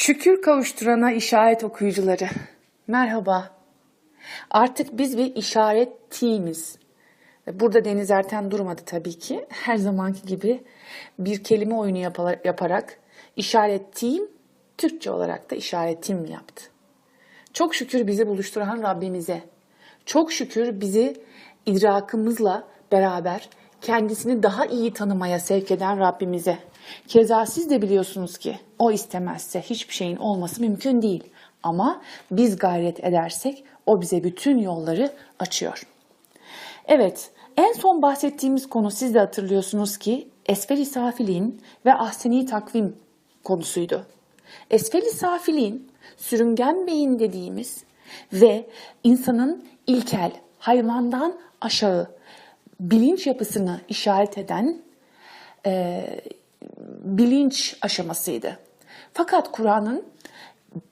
Şükür kavuşturana işaret okuyucuları. Merhaba. Artık biz bir işaret teamiz. Burada Deniz Erten durmadı tabii ki. Her zamanki gibi bir kelime oyunu yaparak işaret team, Türkçe olarak da işaret team yaptı. Çok şükür bizi buluşturan Rabbimize. Çok şükür bizi idrakımızla beraber kendisini daha iyi tanımaya sevk eden Rabbimize. Keza siz de biliyorsunuz ki o istemezse hiçbir şeyin olması mümkün değil. Ama biz gayret edersek o bize bütün yolları açıyor. Evet, en son bahsettiğimiz konu siz de hatırlıyorsunuz ki esfel-i safiliğin ve ahseni takvim konusuydu. Esfel-i safiliğin sürüngen beyin dediğimiz ve insanın ilkel, hayvandan aşağı bilinç yapısını işaret eden e, bilinç aşamasıydı. Fakat Kur'an'ın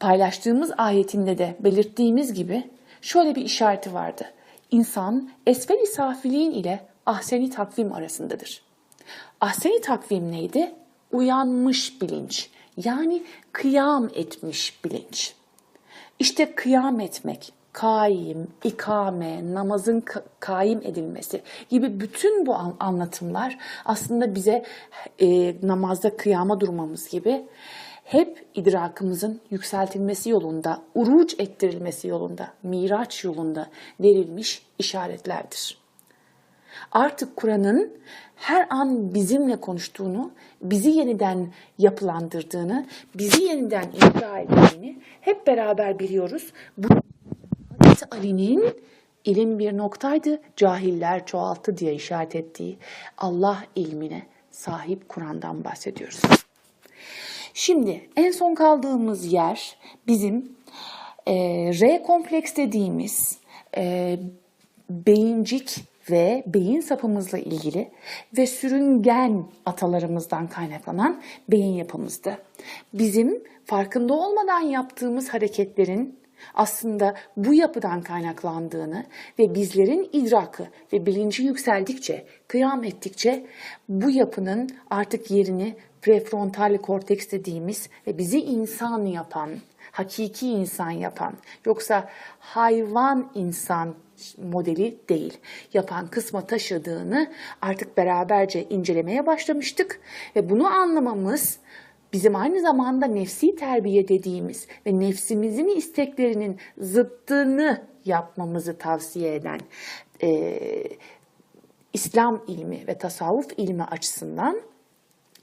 paylaştığımız ayetinde de belirttiğimiz gibi şöyle bir işareti vardı. İnsan esfel-i safiliğin ile ahseni takvim arasındadır. Ahseni takvim neydi? Uyanmış bilinç. Yani kıyam etmiş bilinç. İşte kıyam etmek, kaim, ikame, namazın ka- kaim edilmesi gibi bütün bu an- anlatımlar aslında bize e, namazda kıyama durmamız gibi hep idrakımızın yükseltilmesi yolunda, uruç ettirilmesi yolunda, miraç yolunda verilmiş işaretlerdir. Artık Kur'an'ın her an bizimle konuştuğunu, bizi yeniden yapılandırdığını, bizi yeniden inşa ettiğini hep beraber biliyoruz. Bu Hazreti Ali'nin ilim bir noktaydı, cahiller çoğaltı diye işaret ettiği Allah ilmine sahip Kur'an'dan bahsediyoruz. Şimdi en son kaldığımız yer bizim e, R kompleks dediğimiz e, beyincik ve beyin sapımızla ilgili ve sürüngen atalarımızdan kaynaklanan beyin yapımızdı. Bizim farkında olmadan yaptığımız hareketlerin aslında bu yapıdan kaynaklandığını ve bizlerin idrakı ve bilinci yükseldikçe, kıyam ettikçe bu yapının artık yerini prefrontal korteks dediğimiz ve bizi insan yapan, hakiki insan yapan, yoksa hayvan insan modeli değil, yapan kısma taşıdığını artık beraberce incelemeye başlamıştık ve bunu anlamamız bizim aynı zamanda nefsi terbiye dediğimiz ve nefsimizin isteklerinin zıttını yapmamızı tavsiye eden e, İslam ilmi ve tasavvuf ilmi açısından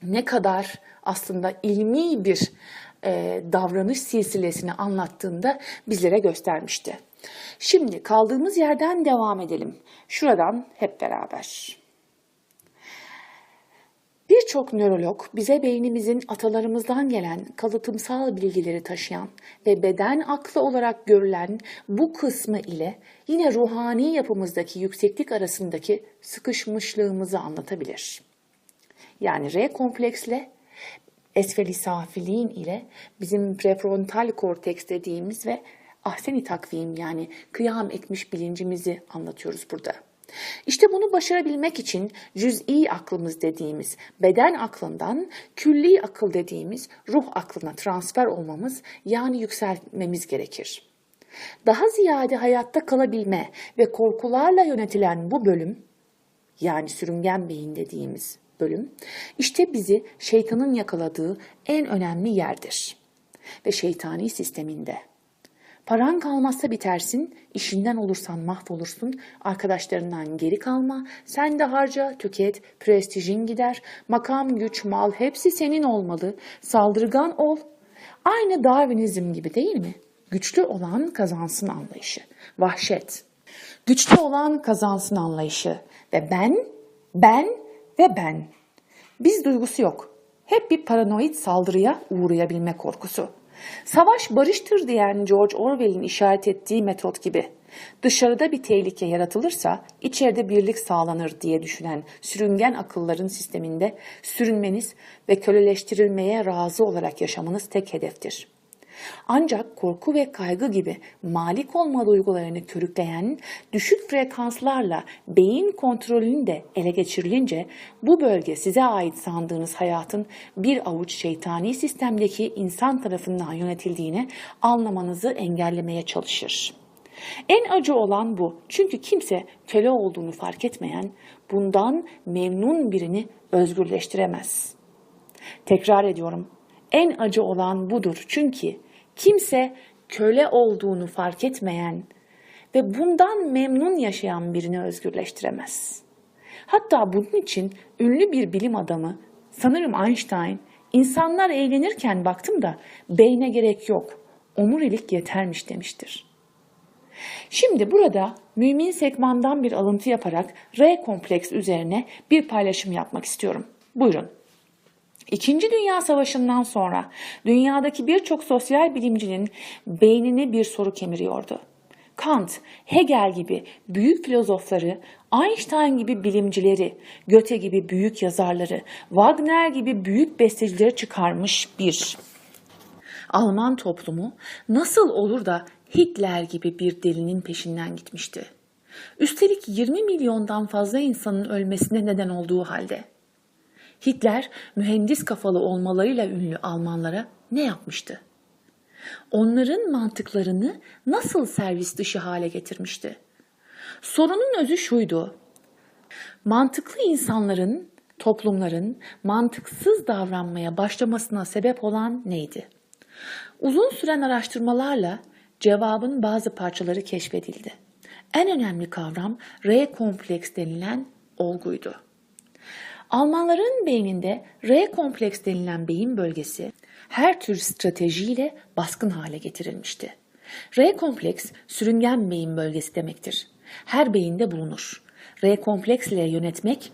ne kadar aslında ilmi bir e, davranış silsilesini anlattığında bizlere göstermişti. Şimdi kaldığımız yerden devam edelim. Şuradan hep beraber. Birçok nörolog bize beynimizin atalarımızdan gelen kalıtımsal bilgileri taşıyan ve beden aklı olarak görülen bu kısmı ile yine ruhani yapımızdaki yükseklik arasındaki sıkışmışlığımızı anlatabilir. Yani R kompleksle esfeli safiliğin ile bizim prefrontal korteks dediğimiz ve ahseni takvim yani kıyam etmiş bilincimizi anlatıyoruz burada. İşte bunu başarabilmek için cüz'i aklımız dediğimiz beden aklından külli akıl dediğimiz ruh aklına transfer olmamız yani yükselmemiz gerekir. Daha ziyade hayatta kalabilme ve korkularla yönetilen bu bölüm yani sürüngen beyin dediğimiz bölüm işte bizi şeytanın yakaladığı en önemli yerdir ve şeytani sisteminde. Paran kalmazsa bitersin, işinden olursan mahvolursun, arkadaşlarından geri kalma, sen de harca, tüket, prestijin gider, makam, güç, mal hepsi senin olmalı, saldırgan ol. Aynı Darwinizm gibi değil mi? Güçlü olan kazansın anlayışı, vahşet. Güçlü olan kazansın anlayışı ve ben, ben ve ben. Biz duygusu yok. Hep bir paranoid saldırıya uğrayabilme korkusu. Savaş barıştır diyen George Orwell'in işaret ettiği metot gibi. Dışarıda bir tehlike yaratılırsa içeride birlik sağlanır diye düşünen sürüngen akılların sisteminde sürünmeniz ve köleleştirilmeye razı olarak yaşamanız tek hedeftir. Ancak korku ve kaygı gibi malik olma duygularını körükleyen düşük frekanslarla beyin kontrolünü de ele geçirilince bu bölge size ait sandığınız hayatın bir avuç şeytani sistemdeki insan tarafından yönetildiğini anlamanızı engellemeye çalışır. En acı olan bu. Çünkü kimse köle olduğunu fark etmeyen, bundan memnun birini özgürleştiremez. Tekrar ediyorum. En acı olan budur. Çünkü kimse köle olduğunu fark etmeyen ve bundan memnun yaşayan birini özgürleştiremez. Hatta bunun için ünlü bir bilim adamı, sanırım Einstein, insanlar eğlenirken baktım da beyne gerek yok, omurilik yetermiş demiştir. Şimdi burada mümin sekmandan bir alıntı yaparak R kompleks üzerine bir paylaşım yapmak istiyorum. Buyurun. İkinci Dünya Savaşı'ndan sonra dünyadaki birçok sosyal bilimcinin beynini bir soru kemiriyordu. Kant, Hegel gibi büyük filozofları, Einstein gibi bilimcileri, Goethe gibi büyük yazarları, Wagner gibi büyük bestecileri çıkarmış bir Alman toplumu nasıl olur da Hitler gibi bir delinin peşinden gitmişti. Üstelik 20 milyondan fazla insanın ölmesine neden olduğu halde. Hitler mühendis kafalı olmalarıyla ünlü Almanlara ne yapmıştı? Onların mantıklarını nasıl servis dışı hale getirmişti? Sorunun özü şuydu. Mantıklı insanların, toplumların mantıksız davranmaya başlamasına sebep olan neydi? Uzun süren araştırmalarla cevabın bazı parçaları keşfedildi. En önemli kavram R kompleks denilen olguydu. Almanların beyninde R kompleks denilen beyin bölgesi her tür stratejiyle baskın hale getirilmişti. R kompleks sürüngen beyin bölgesi demektir. Her beyinde bulunur. R kompleks ile yönetmek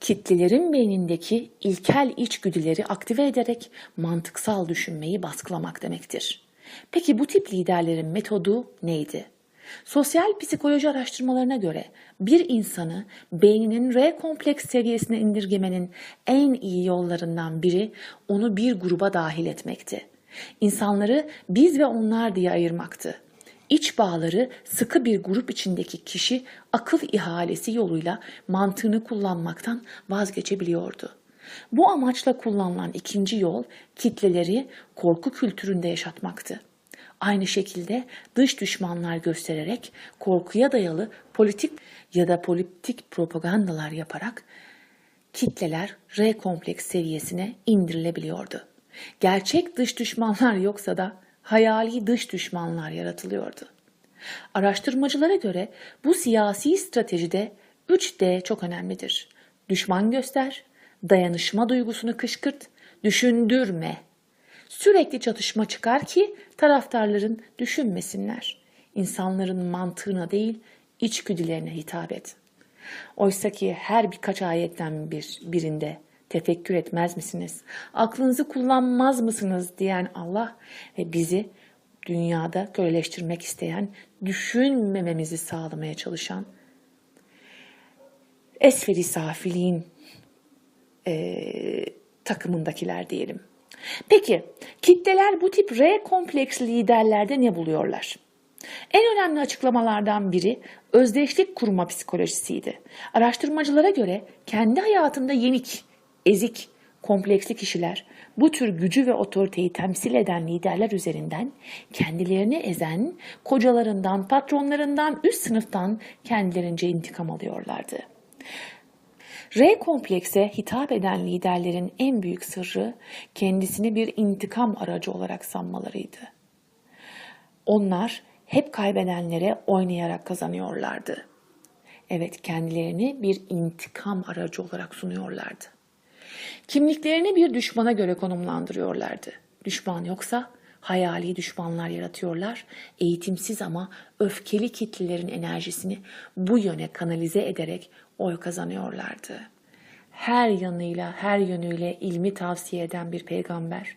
kitlelerin beynindeki ilkel içgüdüleri aktive ederek mantıksal düşünmeyi baskılamak demektir. Peki bu tip liderlerin metodu neydi? Sosyal psikoloji araştırmalarına göre bir insanı beyninin R kompleks seviyesine indirgemenin en iyi yollarından biri onu bir gruba dahil etmekti. İnsanları biz ve onlar diye ayırmaktı. İç bağları sıkı bir grup içindeki kişi akıl ihalesi yoluyla mantığını kullanmaktan vazgeçebiliyordu. Bu amaçla kullanılan ikinci yol kitleleri korku kültüründe yaşatmaktı. Aynı şekilde dış düşmanlar göstererek korkuya dayalı politik ya da politik propagandalar yaparak kitleler R kompleks seviyesine indirilebiliyordu. Gerçek dış düşmanlar yoksa da hayali dış düşmanlar yaratılıyordu. Araştırmacılara göre bu siyasi stratejide 3D çok önemlidir. Düşman göster, dayanışma duygusunu kışkırt, düşündürme. Sürekli çatışma çıkar ki taraftarların düşünmesinler. İnsanların mantığına değil, içgüdülerine hitap et. Oysa ki her birkaç ayetten bir, birinde tefekkür etmez misiniz? Aklınızı kullanmaz mısınız diyen Allah ve bizi dünyada köleleştirmek isteyen, düşünmememizi sağlamaya çalışan esferi safiliğin e, takımındakiler diyelim. Peki kitleler bu tip R kompleks liderlerde ne buluyorlar? En önemli açıklamalardan biri özdeşlik kurma psikolojisiydi. Araştırmacılara göre kendi hayatında yenik, ezik, kompleksli kişiler bu tür gücü ve otoriteyi temsil eden liderler üzerinden kendilerini ezen, kocalarından, patronlarından, üst sınıftan kendilerince intikam alıyorlardı. R komplekse hitap eden liderlerin en büyük sırrı kendisini bir intikam aracı olarak sanmalarıydı. Onlar hep kaybedenlere oynayarak kazanıyorlardı. Evet kendilerini bir intikam aracı olarak sunuyorlardı. Kimliklerini bir düşmana göre konumlandırıyorlardı. Düşman yoksa hayali düşmanlar yaratıyorlar. Eğitimsiz ama öfkeli kitlelerin enerjisini bu yöne kanalize ederek oy kazanıyorlardı. Her yanıyla, her yönüyle ilmi tavsiye eden bir peygamber.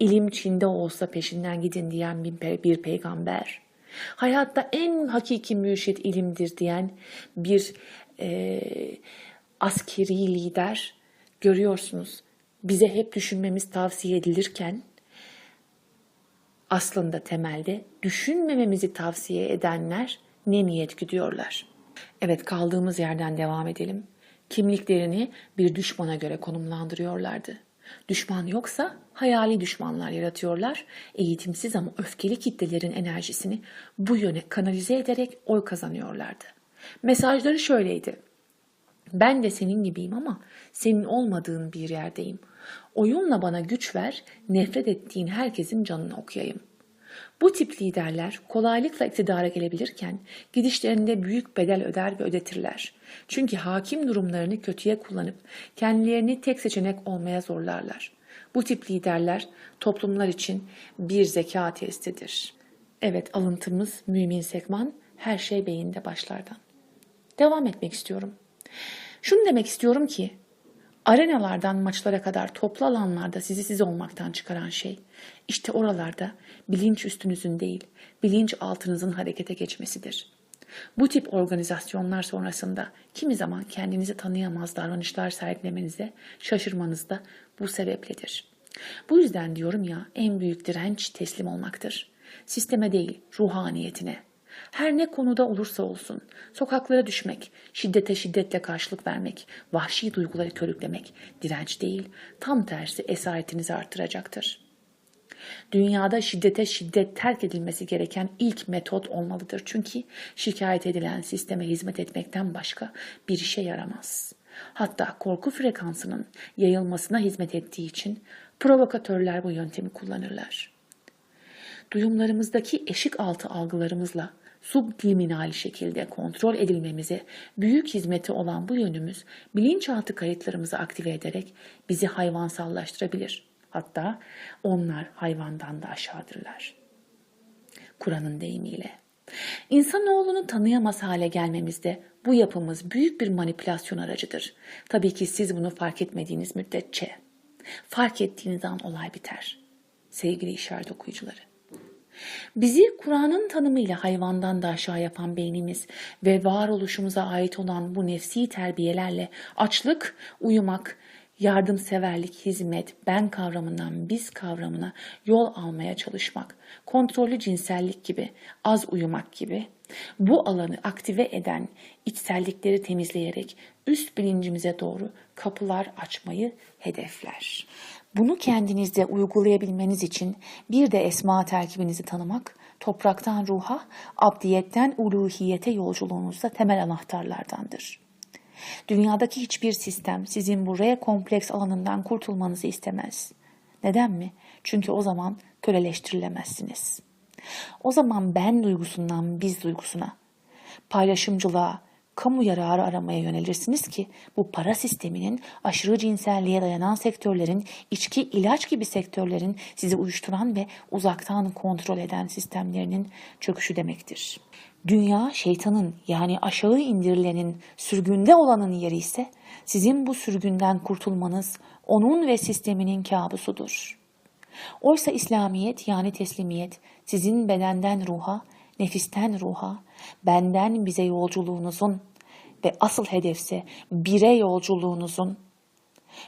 İlim Çin'de olsa peşinden gidin diyen bir peygamber. Hayatta en hakiki mürşit ilimdir diyen bir e, askeri lider görüyorsunuz. Bize hep düşünmemiz tavsiye edilirken Aslında temelde düşünmememizi tavsiye edenler ne niyet gidiyorlar. Evet kaldığımız yerden devam edelim. Kimliklerini bir düşmana göre konumlandırıyorlardı. Düşman yoksa hayali düşmanlar yaratıyorlar. Eğitimsiz ama öfkeli kitlelerin enerjisini bu yöne kanalize ederek oy kazanıyorlardı. Mesajları şöyleydi. Ben de senin gibiyim ama senin olmadığın bir yerdeyim. Oyunla bana güç ver, nefret ettiğin herkesin canını okuyayım. Bu tip liderler kolaylıkla iktidara gelebilirken gidişlerinde büyük bedel öder ve ödetirler. Çünkü hakim durumlarını kötüye kullanıp kendilerini tek seçenek olmaya zorlarlar. Bu tip liderler toplumlar için bir zeka testidir. Evet alıntımız Mümin Sekman her şey beyinde başlardan. Devam etmek istiyorum. Şunu demek istiyorum ki arenalardan maçlara kadar toplu alanlarda sizi siz olmaktan çıkaran şey işte oralarda bilinç üstünüzün değil bilinç altınızın harekete geçmesidir. Bu tip organizasyonlar sonrasında kimi zaman kendinizi tanıyamaz davranışlar sergilemenize şaşırmanız da bu sebepledir. Bu yüzden diyorum ya en büyük direnç teslim olmaktır. Sisteme değil ruhaniyetine. Her ne konuda olursa olsun sokaklara düşmek, şiddete şiddetle karşılık vermek, vahşi duyguları körüklemek direnç değil, tam tersi esaretinizi artıracaktır. Dünyada şiddete şiddet terk edilmesi gereken ilk metot olmalıdır. Çünkü şikayet edilen sisteme hizmet etmekten başka bir işe yaramaz. Hatta korku frekansının yayılmasına hizmet ettiği için provokatörler bu yöntemi kullanırlar. Duyumlarımızdaki eşik altı algılarımızla subliminal şekilde kontrol edilmemize büyük hizmeti olan bu yönümüz bilinçaltı kayıtlarımızı aktive ederek bizi hayvansallaştırabilir. Hatta onlar hayvandan da aşağıdırlar. Kur'an'ın deyimiyle. İnsanoğlunu tanıyamaz hale gelmemizde bu yapımız büyük bir manipülasyon aracıdır. Tabii ki siz bunu fark etmediğiniz müddetçe. Fark ettiğiniz an olay biter. Sevgili işaret okuyucuları. Bizi Kur'an'ın tanımıyla hayvandan da aşağı yapan beynimiz ve varoluşumuza ait olan bu nefsi terbiyelerle açlık, uyumak, yardımseverlik, hizmet, ben kavramından biz kavramına yol almaya çalışmak, kontrollü cinsellik gibi, az uyumak gibi bu alanı aktive eden içsellikleri temizleyerek üst bilincimize doğru kapılar açmayı hedefler. Bunu kendinizde uygulayabilmeniz için bir de esma terkibinizi tanımak, topraktan ruha, abdiyetten uluhiyete yolculuğunuzda temel anahtarlardandır. Dünyadaki hiçbir sistem sizin bu re kompleks alanından kurtulmanızı istemez. Neden mi? Çünkü o zaman köleleştirilemezsiniz. O zaman ben duygusundan biz duygusuna, paylaşımcılığa, kamu yararı aramaya yönelirsiniz ki bu para sisteminin aşırı cinselliğe dayanan sektörlerin, içki, ilaç gibi sektörlerin sizi uyuşturan ve uzaktan kontrol eden sistemlerinin çöküşü demektir. Dünya şeytanın yani aşağı indirilenin sürgünde olanın yeri ise sizin bu sürgünden kurtulmanız onun ve sisteminin kabusudur. Oysa İslamiyet yani teslimiyet sizin bedenden ruha, nefisten ruha, benden bize yolculuğunuzun ve asıl hedefse bire yolculuğunuzun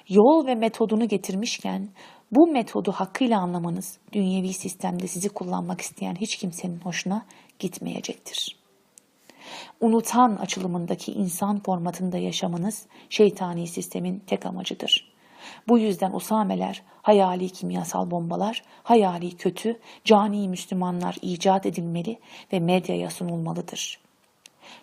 yol ve metodunu getirmişken bu metodu hakkıyla anlamanız dünyevi sistemde sizi kullanmak isteyen hiç kimsenin hoşuna gitmeyecektir. Unutan açılımındaki insan formatında yaşamanız şeytani sistemin tek amacıdır. Bu yüzden usameler, hayali kimyasal bombalar, hayali kötü, cani Müslümanlar icat edilmeli ve medyaya sunulmalıdır.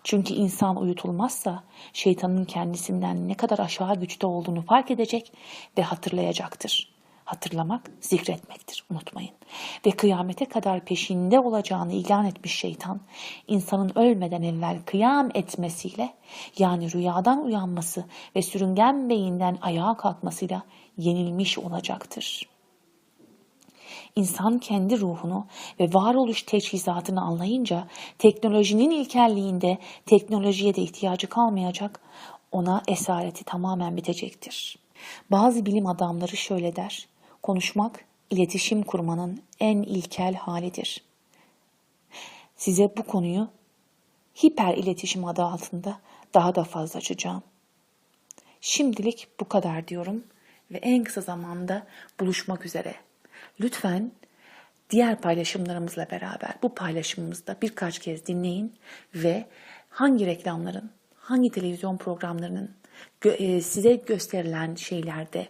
Çünkü insan uyutulmazsa şeytanın kendisinden ne kadar aşağı güçte olduğunu fark edecek ve hatırlayacaktır. Hatırlamak zikretmektir unutmayın. Ve kıyamete kadar peşinde olacağını ilan etmiş şeytan insanın ölmeden evvel kıyam etmesiyle yani rüyadan uyanması ve sürüngen beyinden ayağa kalkmasıyla yenilmiş olacaktır. İnsan kendi ruhunu ve varoluş teçhizatını anlayınca teknolojinin ilkelliğinde teknolojiye de ihtiyacı kalmayacak, ona esareti tamamen bitecektir. Bazı bilim adamları şöyle der, konuşmak iletişim kurmanın en ilkel halidir. Size bu konuyu hiper iletişim adı altında daha da fazla açacağım. Şimdilik bu kadar diyorum ve en kısa zamanda buluşmak üzere. Lütfen diğer paylaşımlarımızla beraber bu paylaşımımızda birkaç kez dinleyin ve hangi reklamların, hangi televizyon programlarının size gösterilen şeylerde,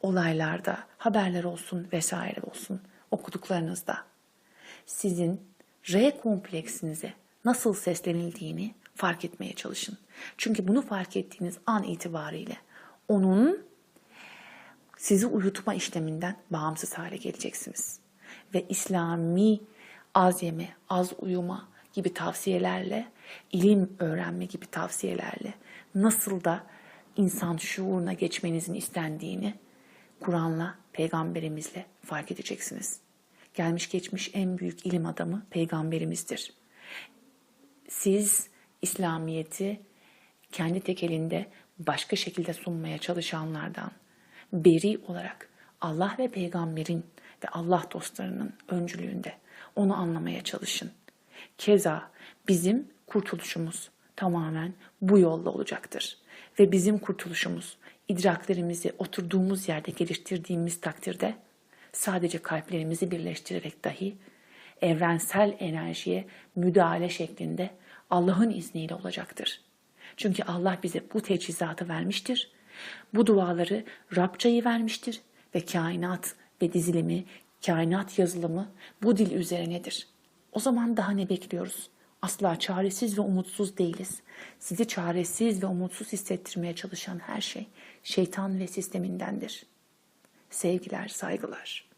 olaylarda, haberler olsun vesaire olsun okuduklarınızda sizin R kompleksinize nasıl seslenildiğini fark etmeye çalışın. Çünkü bunu fark ettiğiniz an itibariyle onun sizi uyutma işleminden bağımsız hale geleceksiniz. Ve İslami az yeme, az uyuma gibi tavsiyelerle, ilim öğrenme gibi tavsiyelerle nasıl da insan şuuruna geçmenizin istendiğini Kur'an'la, peygamberimizle fark edeceksiniz. Gelmiş geçmiş en büyük ilim adamı peygamberimizdir. Siz İslamiyet'i kendi tek elinde başka şekilde sunmaya çalışanlardan beri olarak Allah ve peygamberin ve Allah dostlarının öncülüğünde onu anlamaya çalışın. Keza bizim kurtuluşumuz tamamen bu yolla olacaktır. Ve bizim kurtuluşumuz idraklerimizi oturduğumuz yerde geliştirdiğimiz takdirde sadece kalplerimizi birleştirerek dahi evrensel enerjiye müdahale şeklinde Allah'ın izniyle olacaktır. Çünkü Allah bize bu teçhizatı vermiştir. Bu duaları Rabçayı vermiştir ve kainat ve dizilimi, kainat yazılımı bu dil üzerinedir. O zaman daha ne bekliyoruz? Asla çaresiz ve umutsuz değiliz. Sizi çaresiz ve umutsuz hissettirmeye çalışan her şey şeytan ve sistemindendir. Sevgiler, saygılar.